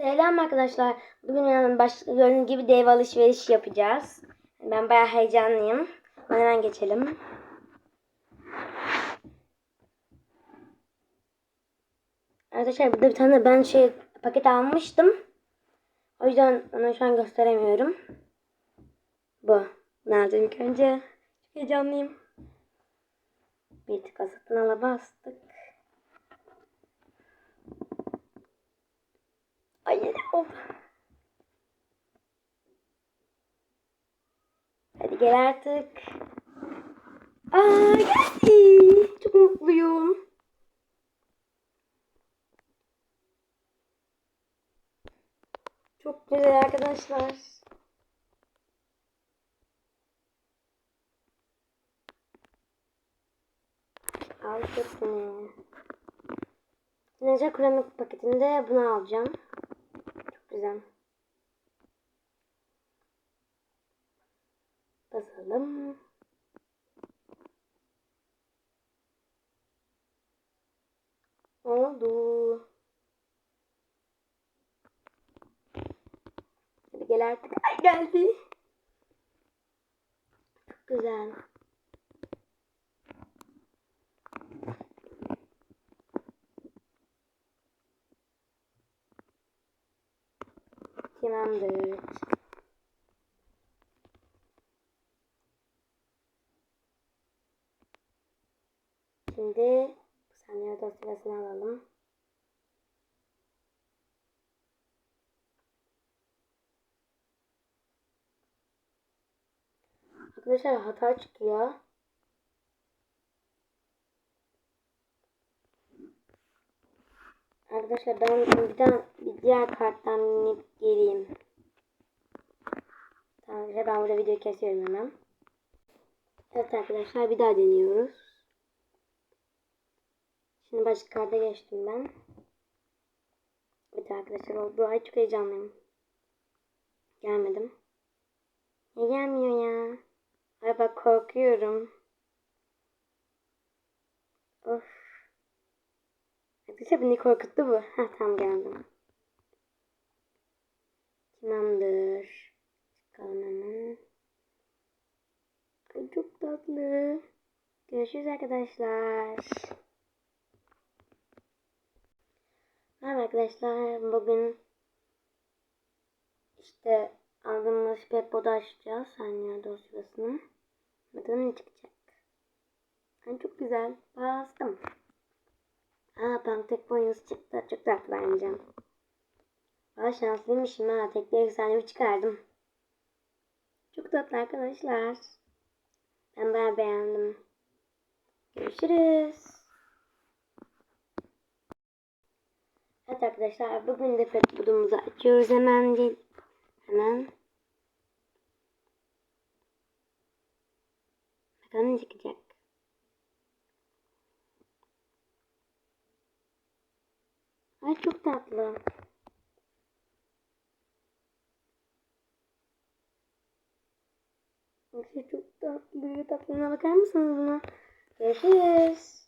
Selam arkadaşlar. Bugün yani baş, gördüğünüz gibi dev alışveriş yapacağız. Ben bayağı heyecanlıyım. Hemen geçelim. Arkadaşlar burada bir tane ben şey paket almıştım. O yüzden onu şu an gösteremiyorum. Bu. Ne aldım ilk önce? Heyecanlıyım. Bir tık satın ala bastık. Yine oldu. Hadi gel artık. Aa geldi. Çok mutluyum. Çok güzel arkadaşlar. Aldık mı? Ninja kremik paketinde bunu alacağım. Güzel. Basalım. Oldu. Hadi gel artık. Ay geldi. Çok güzel. Tamamdır. Şimdi saniye dosyasını alalım. Arkadaşlar hata çıkıyor. Arkadaşlar ben bir, daha, bir diğer karttan geleyim. Tamam ben burada videoyu kesiyorum hemen. Evet arkadaşlar bir daha deniyoruz. Şimdi başka karta geçtim ben. Evet arkadaşlar oldu. Ay çok heyecanlıyım. Gelmedim. Niye gelmiyor ya? Ay bak korkuyorum. Of. Arkadaşlar beni korkuttu bu. Ha tamam geldim. Tamamdır. Çıkalım hemen. Ay çok tatlı. Görüşürüz arkadaşlar. Merhaba arkadaşlar. Bugün işte aldığımız Peppo'da açacağız. Saniye dosyasını. Bakalım ne çıkacak. Ay çok güzel. Bastım. Aa panktek boynuzu çıktı. Çok tatlı bence. Aa şanslıymışım ha. Tekli efsanevi çıkardım. Çok tatlı arkadaşlar. Ben bayağı beğendim. Görüşürüz. Evet arkadaşlar bugün de pet budumuzu açıyoruz hemen değil. Hemen. Bakalım ne çıkacak. Ay çok tatlı. Ay çok tatlı. Tatlına bakar mısınız buna? Görüşürüz.